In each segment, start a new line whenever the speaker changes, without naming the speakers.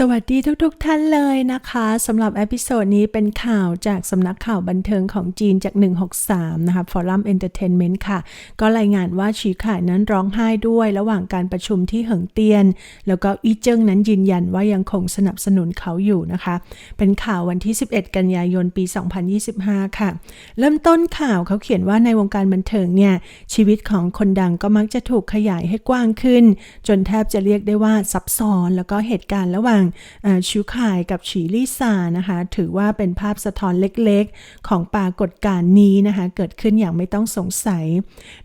สวัสดีทุกๆทท่านเลยนะคะสำหรับเอพิโซดนี้เป็นข่าวจากสำนักข่าวบันเทิงของจีนจาก 163 นะคะฟอรัมเอนเตอร์เทนเมนต์ค่ะ ก็รายงานว่าชีข่ายนั้นร้องไห้ด้วยระหว่างการประชุมที่เหิงเตียน แล้วก็อีเจิ้งนั้นยืนยันว่ายังคงสนับสนุนเขาอยู่นะคะ เป็นข่าววันที่ 11 กันยายนปี 2025 ค่ะ เริ่มต้นข่าวเขาเขียนว่าในวงการบันเทิงเนี่ยชีวิตของคนดังก็มักจะถูกขยายให้กว้างขึ้น จนแทบจะเรียกได้ว่าซับซ้อนแล้วก็เหตุการณ์ระหว่างชิวคายกับฉีลี่ซานะคะ ถือว่าเป็นภาพสะท้อนเล็กๆ ของปรากฏการณ์นี้นะคะ เกิดขึ้นอย่างไม่ต้องสงสัย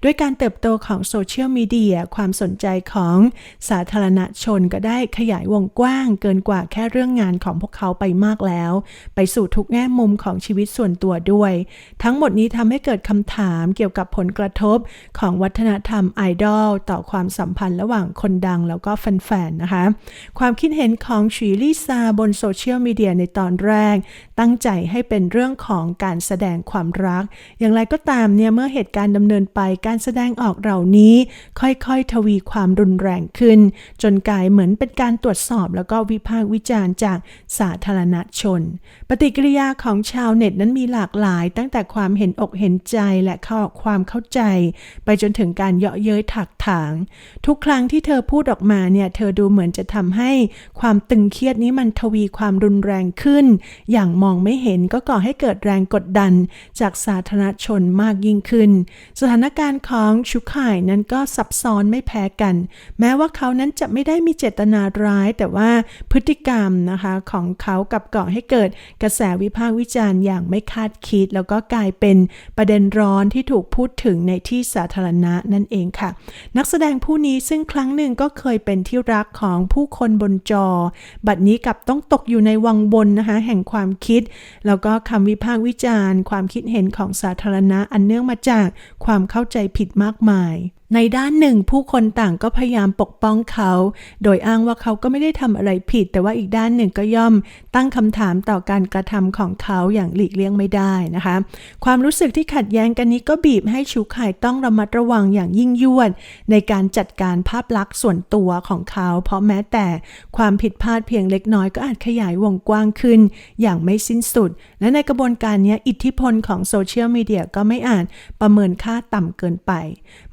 ด้วยการเติบโตของโซเชียลมีเดียความสนใจของสาธารณชนก็ได้ขยายวงกว้างเกินกว่าแค่เรื่องงานของพวกเขาไปมากแล้ว ไปสู่ทุกแง่มุมของชีวิตส่วนตัวด้วย ทั้งหมดนี้ทำให้เกิดคำถามเกี่ยวกับผลกระทบของวัฒนธรรมไอดอลต่อความสัมพันธ์ระหว่างคนดังแล้วก็แฟนๆนะคะ ความคิดเห็นของชีลี่ซาบนโซเชียลมีเดียในตอนแรก ตั้งใจให้เป็นเรื่องของการแสดงความรัก อย่างไรก็ตามเนี่ยเมื่อเหตุการณ์ดำเนินไปการแสดงออกเหล่านี้ ค่อยๆ ทวีความรุนแรงขึ้น จนกลายเหมือนเป็นการตรวจสอบแล้วก็วิพากษ์วิจารณ์จากสาธารณชน ปฏิกิริยาของชาวเน็ตนั้นมีหลากหลาย ตั้งแต่ความเห็นอกเห็นใจและข้อความเข้าใจ ไปจนถึงการเยาะเย้ยถักถาง ทุกครั้งที่เธอพูดออกมาเนี่ยเธอดูเหมือนจะทำให้ความตึงเครียดนี้มันทวีความรุนแรงขึ้น อย่างมองไม่เห็นก็ก่อให้เกิดแรงกดดันจากสาธารณชนมากยิ่งขึ้น สถานการณ์ของชุกข่ายนั้นก็ซับซ้อนไม่แพ้กัน แม้ว่าเขานั้นจะไม่ได้มีเจตนาร้าย แต่ว่าพฤติกรรมนะคะของเขากับก่อให้เกิดกระแสวิพากษ์วิจารณ์อย่างไม่คาดคิด แล้วก็กลายเป็นประเด็นร้อนที่ถูกพูดถึงในที่สาธารณะนั่นเองค่ะ นักแสดงผู้นี้ซึ่งครั้งหนึ่งก็เคยเป็นที่รักของผู้คนบนจอบัดนี้กับต้องตกอยู่ในวังบนนะคะแห่งความคิด แล้วก็คำวิพากษ์วิจารณ์ ความคิดเห็นของสาธารณะอันเนื่องมาจากความเข้าใจผิดมากมาย ในด้านหนึ่งผู้คนต่างก็พยายามปกป้องเขา โดยอ้างว่าเขาก็ไม่ได้ทำอะไรผิด แต่ว่าอีกด้านหนึ่งก็ย่อมตั้งคำถามต่อการกระทำของเขาอย่างหลีกเลี่ยงไม่ได้นะคะ ความรู้สึกที่ขัดแย้งกันนี้ก็บีบให้ชูไข่ต้องระมัดระวังอย่างยิ่งยวด ในการจัดการภาพลักษณ์ส่วนตัวของเขา เพราะแม้แต่ความผิดพลาดเพียงเล็กน้อยก็อาจขยายวงกว้างขึ้น อย่างไม่สิ้นสุด และในกระบวนการนี้อิทธิพลของโซเชียลมีเดียก็ไม่อาจประเมินค่าต่ำเกินไป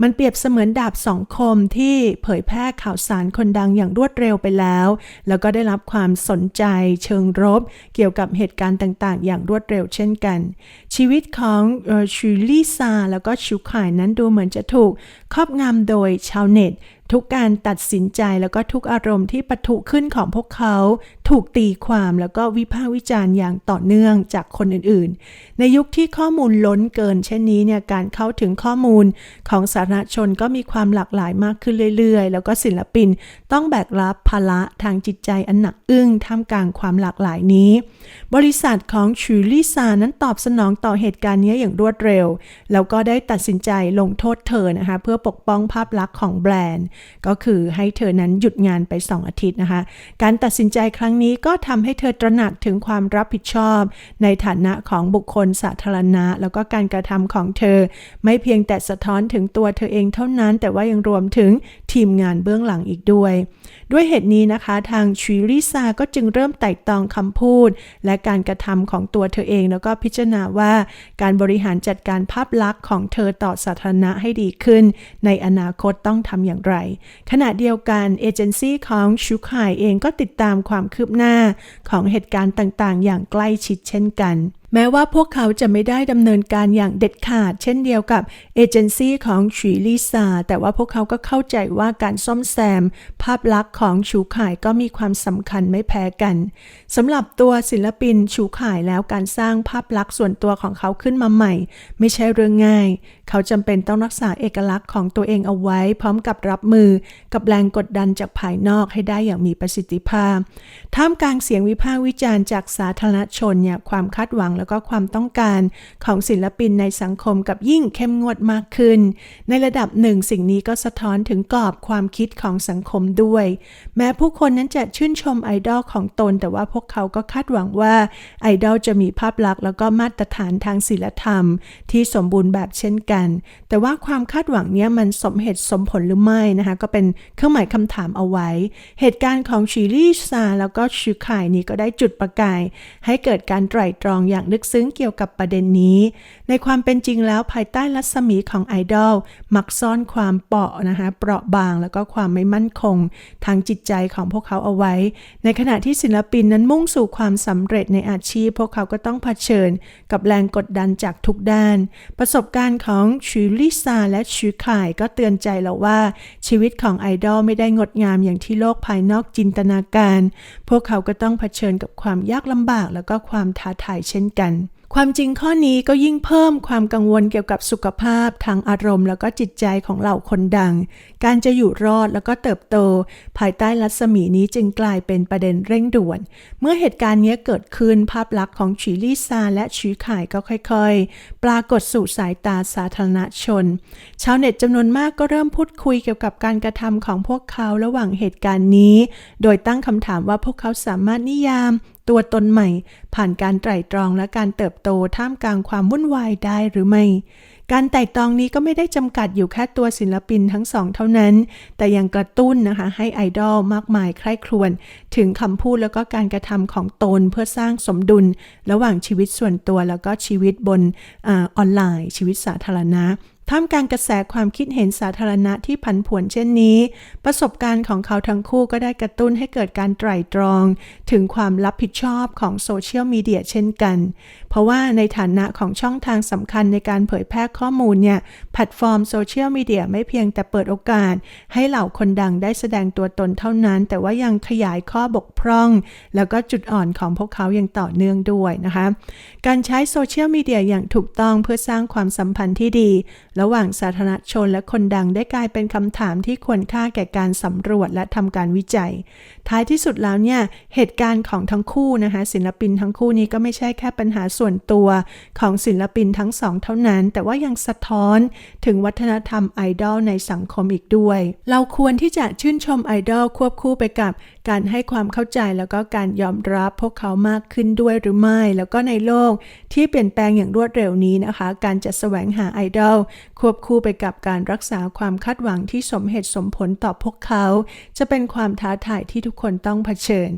มันเปรียบเสมือนดาบสองคมที่เผยแพร่ข่าวสารคนดังอย่างรวดเร็วไปแล้ว แล้วก็ได้รับความสนใจเชิงรบ เกี่ยวกับเหตุการณ์ต่างๆ อย่างรวดเร็วเช่นกัน ชีวิตของชูลี่ซาแล้วก็ชูข่ายนั้นดูเหมือนจะถูกครอบงำโดยชาวเน็ต ทุกการตัดสินใจแล้วก็ทุกอารมณ์ที่ปะทุขึ้นของพวกเขา ถูกตีความแล้วก็วิพากษ์วิจารณ์อย่างต่อเนื่องจากคนอื่นๆ ในยุคที่ข้อมูลล้นเกิน เช่นนี้เนี่ยการเข้าถึงข้อมูลของสาธารณชนก็มีความหลากหลายมากขึ้นเรื่อยๆ แล้วก็ศิลปินต้องแบกรับภาระทางจิตใจอันหนักอึ้งท่ามกลางความหลากหลายนี้ บริษัทของชูลี่ซานั้นตอบสนองต่อเหตุการณ์นี้อย่างรวดเร็ว แล้วก็ได้ตัดสินใจลงโทษเธอนะคะเพื่อปกป้องภาพลักษณ์ของแบรนด์ก็คือให้เธอนั้นหยุดงานไป 2 อาทิตย์นะคะ การตัดสินใจครั้งนี้ก็ทำให้เธอตระหนักถึงความรับผิดชอบ ในฐานะของบุคคลสาธารณะ แล้วก็การกระทำของเธอ ไม่เพียงแต่สะท้อนถึงตัวเธอเองเท่านั้น แต่ว่ายังรวมถึงทีมงานเบื้องหลังอีกด้วย ด้วยเหตุนี้นะคะทางชีริซาก็จึงเริ่มไต่ตองคำพูด และการกระทำของตัวเธอเองแล้วก็พิจารณาว่าการบริหารจัดการภาพลักษณ์ของเธอต่อสาธารณะให้ดีขึ้น ในอนาคตต้องทำอย่างไรขณะเดียวกันเอเจนซี่ของชูคายเองก็ติดตามความคืบหน้าของเหตุการณ์ต่างๆ อย่างใกล้ชิดเช่นกันแม้ว่าพวกเขาจะไม่ได้ดำเนินการอย่างเด็ดขาด เช่นเดียวกับเอเจนซี่ของฉีลิซาแต่ว่าพวกเขาก็เข้าใจว่าการซ่อมแซม ภาพลักษณ์ของชูข่ายก็มีความสำคัญไม่แพ้กันสำหรับตัวศิลปินชูข่ายแล้วการสร้างภาพลักษณ์ส่วนตัวของเขาขึ้นมาใหม่ ไม่ใช่เรื่องง่าย เขาจำเป็นต้องรักษาเอกลักษณ์ของตัวเองเอาไว้ พร้อมกับรับมือ กับแรงกดดันจากภายนอกให้ได้อย่างมีประสิทธิภาพท่ามกลางเสียงวิพากษ์วิจารณ์จากสาธารณชนเนี่ยความคาดหวังแล้วก็ความต้องการของศิลปินในสังคมกับยิ่งเข้มงวดมากขึ้น ในระดับหนึ่งสิ่งนี้ก็สะท้อนถึงกรอบความคิดของสังคมด้วย แม้ผู้คนนั้นจะชื่นชมไอดอลของตน แต่ว่าพวกเขาก็คาดหวังว่าไอดอลจะมีภาพลักษณ์แล้วก็มาตรฐานทางศิลธรรม ที่สมบูรณ์แบบเช่นกัน แต่ว่าความคาดหวังเนี้ยมันสมเหตุสมผลหรือไม่นะคะก็เป็นเครื่องหมายคำถามเอาไว้ เหตุการณ์ของชิลี่ซาแล้วก็ชูไข่นี้ก็ได้จุดประกาย ให้เกิดการไตร่ตรองอย่างลึกซึ้งเกี่ยวกับประเด็นนี้ ในความเป็นจริงแล้วภายใต้รัศมีของไอดอลมักซ่อนความเปราะนะคะเปราะบางแล้วก็ความไม่มั่นคง ทางจิตใจของพวกเขาเอาไว้ ในขณะที่ศิลปินนั้นมุ่งสู่ความสำเร็จในอาชีพ พวกเขาก็ต้องเผชิญ กับแรงกดดันจากทุกด้าน ประสบการณ์ของชูลิซาและชูไข่ก็เตือนใจเราว่าชีวิตของไอดอลไม่ได้งดงามอย่างที่โลกภายนอกจินตนาการ พวกเขาก็ต้องเผชิญกับความยากลำบากแล้วก็ความท้าทายเช่นกัน ความจริงข้อนี้ก็ยิ่งเพิ่มความกังวลเกี่ยวกับสุขภาพทางอารมณ์ แล้วก็จิตใจของเหล่าคนดัง การจะอยู่รอดแล้วก็เติบโต ภายใต้รัศมีนี้จึงกลายเป็นประเด็นเร่งด่วน เมื่อเหตุการณ์นี้เกิดขึ้นภาพลักษณ์ของชีลี่ซาและชีข่ายก็ค่อยๆ ปรากฏสู่สายตาสาธารณชน ชาวเน็ตจำนวนมากก็เริ่มพูดคุยเกี่ยวกับการกระทำของพวกเขาระหว่างเหตุการณ์นี้ โดยตั้งคำถามว่าพวกเขาสามารถนิยาม ตัวตนใหม่ ผ่านการไตร่ตรองและการเติบโตท่ามกลางความวุ่นวายได้หรือไม่ การไต่ตรองนี้ก็ไม่ได้จำกัดอยู่แค่ตัวศิลปินทั้งสองเท่านั้น แต่ยังกระตุ้นนะคะให้ไอดอลมากมายใคร่ครวญถึงคำพูดแล้วก็การกระทำของตนเพื่อสร้างสมดุล ระหว่างชีวิตส่วนตัวแล้วก็ชีวิตบนอออนไลน์ ชีวิตสาธารณะ ท่ามกลางกระแสความคิดเห็นสาธารณะที่ผันผวนเช่นนี้ ประสบการณ์ของเขาทั้งคู่ก็ได้กระตุ้นให้เกิดการไตร่ตรอง ถึงความรับผิดชอบของโซเชียลมีเดียเช่นกัน เพราะว่าในฐานะของช่องทางสำคัญในการเผยแพร่ข้อมูลเนี่ยแพลตฟอร์มโซเชียลมีเดียไม่เพียงแต่เปิดโอกาส ให้เหล่าคนดังได้แสดงตัวตนเท่านั้น แต่ว่ายังขยายข้อบกพร่อง แล้วก็จุดอ่อนของพวกเขาอย่างต่อเนื่องด้วยนะคะ การใช้โซเชียลมีเดียอย่างถูกต้องเพื่อสร้างความสัมพันธ์ที่ดีระหว่างสาธารณชนและคนดังได้กลายเป็นคำถามที่ควรค่าแก่การสำรวจและทำการวิจัย ท้ายที่สุดแล้วเนี่ยเหตุการณ์ของทั้งคู่นะคะศิลปินทั้งคู่นี้ก็ไม่ใช่แค่ปัญหาส่วนตัวของศิลปินทั้งสองเท่านั้น แต่ว่ายังสะท้อนถึงวัฒนธรรมไอดอลในสังคมอีกด้วย เราควรที่จะชื่นชมไอดอลควบคู่ไปกับการให้ความเข้าใจแล้วก็การยอมรับพวกเขามากขึ้นด้วยหรือไม่ แล้วก็ในโลกที่เปลี่ยนแปลงอย่างรวดเร็วนี้นะคะ การจะแสวงหาไอดอล ควบคู่ไปกับการรักษาความคาดหวังที่สมเหตุสมผลต่อพวกเขา จะเป็นความท้าทายที่ทุกคนต้องเผชิญ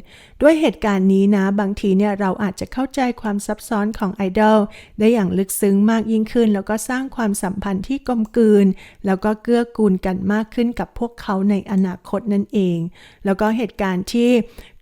ด้วยเหตุการณ์นี้นะ บางทีเนี่ยเราอาจจะเข้าใจความซับซ้อนของไอดอลได้อย่างลึกซึ้งมากยิ่งขึ้น แล้วก็สร้างความสัมพันธ์ที่กลมกลืน แล้วก็เกื้อกูลกันมากขึ้นกับพวกเขาในอนาคตนั่นเอง แล้วก็เหตุการณ์ที่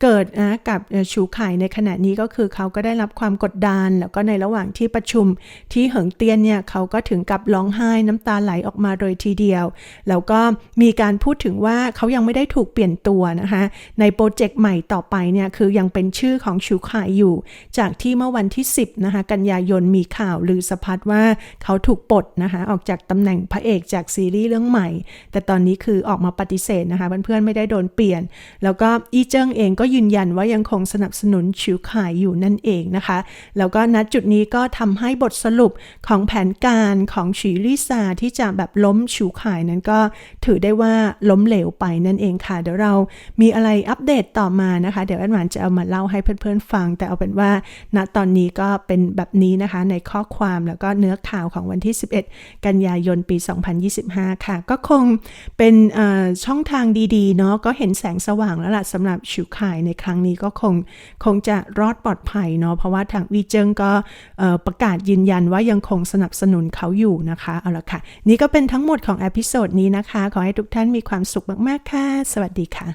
เกิดนะกับชูไข่ในขณะนี้ก็คือเขาก็ได้รับความกดดัน แล้วก็ในระหว่างที่ประชุมที่เหิงเตียนเนี่ยเขาก็ถึงกับร้องไห้น้ำตาไหลออกมาโดยทีเดียว แล้วก็มีการพูดถึงว่าเขายังไม่ได้ถูกเปลี่ยนตัวนะคะ ในโปรเจกต์ใหม่ต่อไปเนี่ยคือยังเป็นชื่อของชูไข่อยู่ จากที่เมื่อวันที่ 10นะคะกันยายนมีข่าวลือสะพัดว่าเขาถูกปลดนะคะออกจากตำแหน่งพระเอกจากซีรีส์เรื่องใหม่ แต่ตอนนี้คือออกมาปฏิเสธนะคะเพื่อนๆไม่ได้โดนเปลี่ยน แล้วก็อีเจิ้งเองก็ยืนยันว่ายังคงสนับสนุนชิวขายอยู่นั่นเองนะคะ แล้วก็ณจุดนี้ก็ทำให้บทสรุปของแผนการของฉีลิซาที่จะแบบล้มชิวขายนั้นก็ถือได้ว่าล้มเหลวไปนั่นเองค่ะ เดี๋ยวเรามีอะไรอัปเดตต่อมานะคะ เดี๋ยวแอดวานจะเอามาเล่าให้เพื่อนๆฟัง แต่เอาเป็นว่าณตอนนี้ก็เป็นแบบนี้นะคะในข้อความแล้วก็เนื้อข่าวของวันที่ 11 กันยายนปี 2025 ค่ะ ก็คงเป็นช่องทางดีๆเนาะก็เห็นแสงสว่างแล้วล่ะสำหรับชิวขายในครั้งนี้ก็คงคงจะรอดปลอดภัยเนาะเพราะว่าทางวีเจิงก็ประกาศยืนยันว่ายังคงสนับสนุนเขาอยู่นะคะเอาละค่ะ นี่ก็เป็นทั้งหมดของอพิโซดนี้นะคะ ขอให้ทุกท่านมีความสุขมาก ๆ ค่ะ สวัสดีค่ะ